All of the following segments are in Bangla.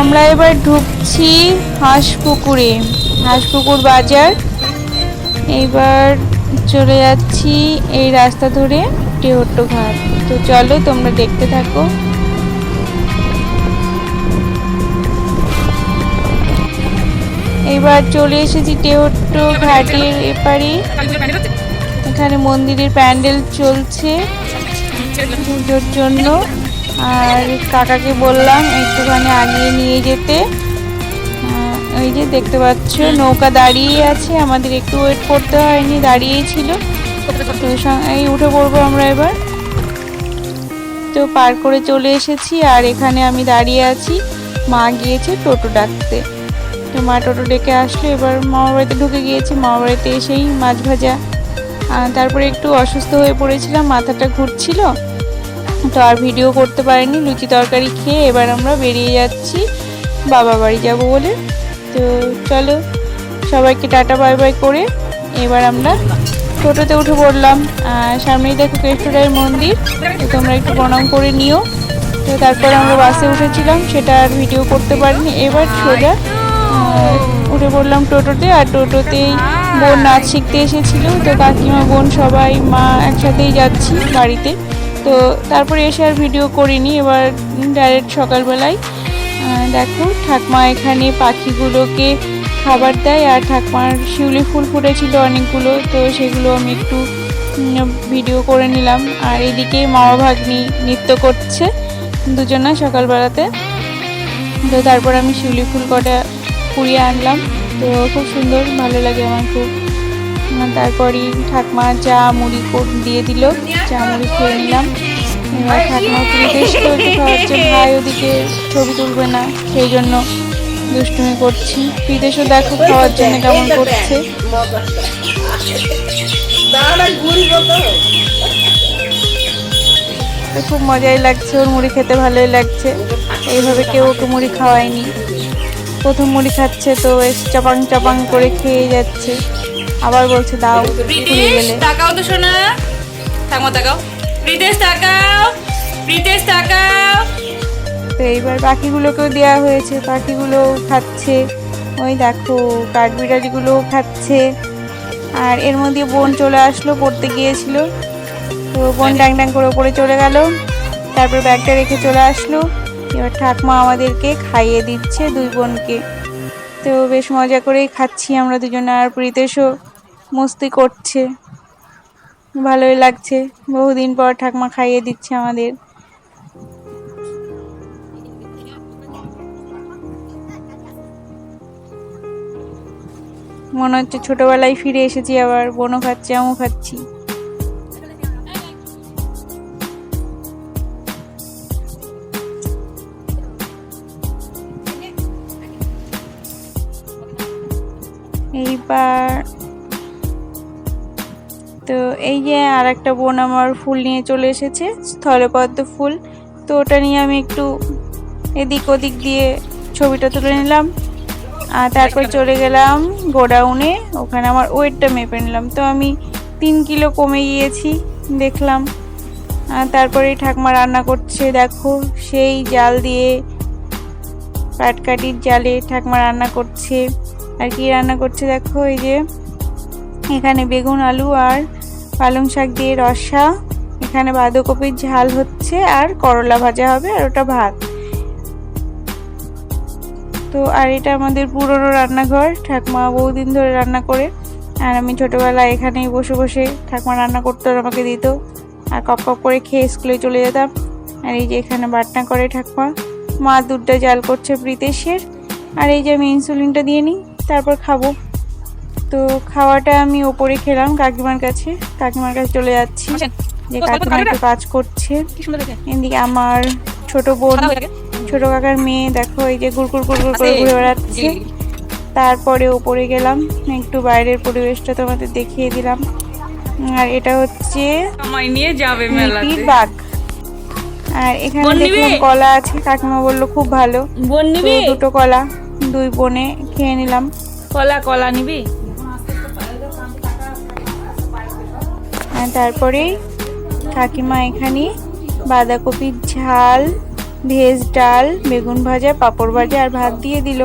আমরা এবার ঢুকছি হাঁসপুকুরে, হাঁসপুকুর বাজার। এইবার চলে যাচ্ছি এই রাস্তা ধরে টেহট্ট ঘাট তো চলো তোমরা দেখতে থাকো। এবার চলে এসেছি টেহট্ট ঘাটের এপারে। এখানে মন্দিরের প্যান্ডেল চলছে। পুজোর জন্য। আর কাকাকে বললাম একটুখানি আগিয়ে নিয়ে যেতে। ওই যে দেখতে পাচ্ছ, নৌকা দাঁড়িয়ে আছে, আমাদের একটু ওয়েট করতে হয়নি, দাঁড়িয়েই ছিল। তো এই উঠে পড়ব আমরা এবার। তো পার করে চলে এসেছি, আর এখানে আমি দাঁড়িয়ে আছি। মা গিয়েছে টোটো ডাকতে। তো মা টোটো ডেকে আসলো, এবার মামার বাড়িতে ঢুকে গিয়েছি, মামার বাড়িতে এসেই মাছ ভাজা। তারপরে একটু অসুস্থ হয়ে পড়েছিলাম, মাথাটা ঘুরছিল। তো আর ভিডিও করতে পারিনি, লুচি তরকারি খেয়ে এবার আমরা বেরিয়ে যাচ্ছি। বাবা বাড়ি যাব বলে। তো চলো, সবাইকে টাটা, বাই বাই করে এবার আমরা টোটোতে উঠে পড়লাম। সামনেই দেখো কেষ্টরায়ের মন্দির, তো তোমরা একটু প্রণাম করে নিও। তো তারপর আমরা বাসে উঠেছিলাম, সেটা আর ভিডিও করতে পারিনি। এবার সোজা উঠে পড়লাম টোটোতে। আর টোটোতেই বোন নাচ শিখতে এসেছিল। তো কাকিমা, বোন, সবাই, মা একসাথেই যাচ্ছি বাড়িতে। তো তারপরে এসে আর ভিডিও করিনি। এবার ডাইরেক্ট সকালবেলায় দেখো ঠাকমা এখানে পাখিগুলোকে খাবার দেয় আর ঠাকমার শিউলি ফুল ফুটেছিল অনেকগুলো, তো সেগুলো আমি একটু ভিডিও করে নিলাম। আর এদিকে মামা ভাগ্নি নৃত্য করছে দুজনা সকালবেলাতে। তো তারপর আমি শিউলি ফুল কটা কুড়িয়ে আনলাম। তো খুব সুন্দর, ভালো লাগে আমার খুব। তারপরই ঠাকমা চা মুড়ি দিয়ে দিল। চা মুড়ি খেয়ে নিলাম। ঠাকমা পুরীদেশ তো একটু খাওয়াচ্ছে। ভাই ওদিকে ছবি তুলবে না, সেই জন্য দুষ্টুমি করছি। বিদেশও দেখো খাওয়ার জন্য কেমন করছে। খুব মজাই লাগছে, ওর মুড়ি খেতে ভালোই লাগছে। এইভাবে কেউ ওকে মুড়ি খাওয়ায়নি। প্রথম মুড়ি খাচ্ছে তো চাপাং চাপাং করে খেয়ে যাচ্ছে। আবার বলছে দাও তাকাও তো শোনা তাকাও। প্রীতেশ তাকাও। প্রীতেশ তাকাও। তো এইবার পাখিগুলোকেও দেওয়া হয়েছে পাখিগুলো খাচ্ছে। ওই দেখো কাঠবিড়ালিগুলোও খাচ্ছে। আর এর মধ্যে বোন চলে আসলো পড়তে গিয়েছিল। তো বোন ড্যাং ড্যাং করে ওপরে চলে গেল। তারপর ব্যাগটা রেখে চলে আসলো। এবার ঠাকমা আমাদেরকে খাইয়ে দিচ্ছে দুই বোনকে। তো বেশ মজা করেই খাচ্ছি আমরা দুজনে আর প্রীতেশও। মস্তি করছে। ভালোই লাগছে। বহুদিন পর ঠাকমা খাইয়ে দিচ্ছে আমাদের। মনে হচ্ছে ছোটবেলায় ফিরে এসেছি আবার। বনও খাচ্ছি, আমও খাচ্ছি। এইবার তো এই যে আর একটা বোন আমার ফুল নিয়ে চলে এসেছে স্থলপদ্ম ফুল। তো ওটা নিয়ে আমি একটু এদিক ওদিক দিয়ে ছবিটা তুলে নিলাম। আর তারপর চলে গেলাম গোডাউনে ওখানে আমার ওয়েটটা মেপে নিলাম। তো আমি তিন কিলো কমে গিয়েছি দেখলাম। আর তারপরে ঠাকমা রান্না করছে দেখো সেই জাল দিয়ে কাটকাটির জালে ঠাকমা রান্না করছে। আর কি রান্না করছে দেখো এই যে এখানে বেগুন আলু আর পালং শাক দিয়ে রসা, এখানে বাঁধাকপির ঝাল হচ্ছে আর করলা ভাজা হবে আর ওটা ভাত। তো, আর এটা আমাদের পুরনো রান্নাঘর, ঠাকমা বহুদিন ধরে রান্না করে, আর আমি ছোটোবেলায় এখানেই বসে বসে ঠাকমা রান্না করতো আর আমাকে দিত। আর কপ কপ করে খেয়ে স্কুলে চলে যেতাম। আর এই যে এখানে বাটনা করে ঠাকমা, মা দুধটা জাল করছে প্রীতেশের। আর এই যে আমি ইনসুলিনটা দিয়ে নিই, তারপর খাব। তো খাওয়াটা আমি ওপরে খেলাম কাকিমার কাছে। কাকিমার কাছে চলে যাচ্ছি। যে কাকিমা একটু কাজ করছে। এদিকে আমার ছোট বোন ছোট কাকার মেয়ে দেখো এই যে গুড়গুড় গুড়গুড় করে ঘুরে বেড়াচ্ছে। তারপরে ওপরে গেলাম একটু বাইরের পরিবেশটা তোমাদের দেখিয়ে দিলাম। আর এটা হচ্ছে আমায় নিয়ে যাবে বাঘ আর এখানে দেখলাম কলা আছে কাকিমা বলল খুব ভালো। দুটো কলা দুই বোনে খেয়ে নিলাম। কলা কলা নিবি? তারপরে কাকিমা এখানে বাঁধাকপির ঝাল ভেজ ডাল বেগুন ভাজা পাঁপড় ভাজা আর ভাত দিয়ে দিল।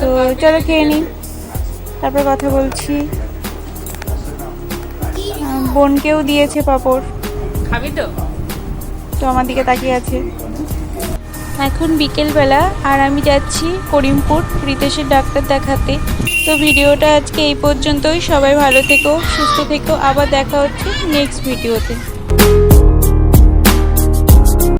তো চলো খেয়ে নিই। তারপর কথা বলছি। বোনকেও দিয়েছে পাঁপড়। খাবি তো? তো আমার দিকে তাকিয়ে আছে। এখন বিকেলবেলা আর আমি যাচ্ছি করিমপুর রিতেশের ডাক্তার দেখাতে। তো ভিডিওটা আজকে এই পর্যন্তই। সবাই ভালো থেকো, সুস্থ থেকো। আবার দেখা হচ্ছে নেক্সট ভিডিওতে